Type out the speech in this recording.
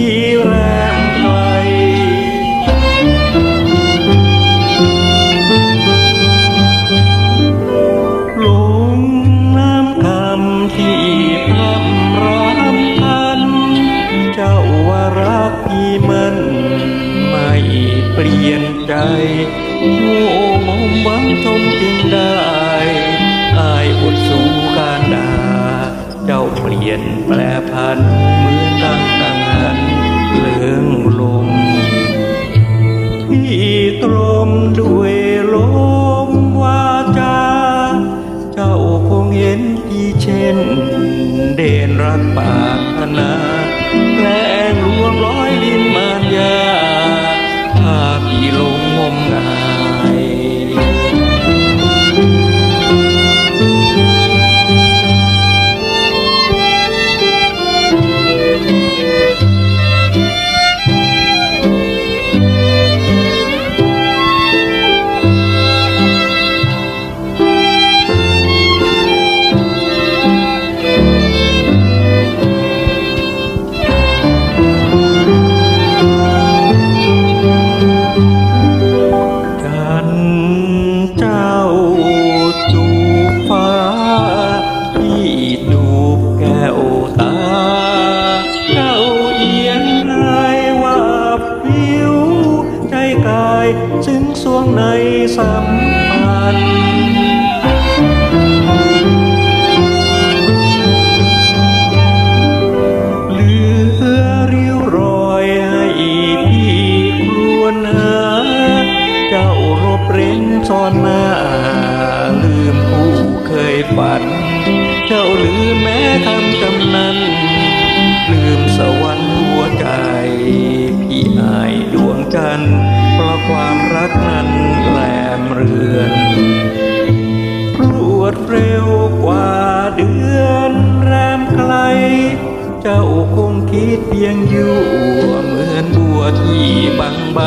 ยีแรงไทยลงน้ำคำที่พร่ำรำพัน เจ้าว่ารักที่มันไม่เปลี่ยนใจโง่มองหวังชมจึงได้ออดสู้กาดาเจ้าเปลี่ยนแปลพันเหมือนดัง มด้วยลมวาจา เจ้าคงเห็นที่เช่น เด่นรักปากนาายซึ่งสวงในสัมพันธ์เหลือริ้วรอยให้พี่ครวญหาเจ้ารบเร้นซ่อนหน้าลืมผู้เคยฝัน เจ้าลืมแม้คำ ความรักนั้นแหลมเรือนรวดเร็วกว่าเดือนแรมไกล เจ้าคงคิดเพียงอยู่เหมือนบัวที่บังใบ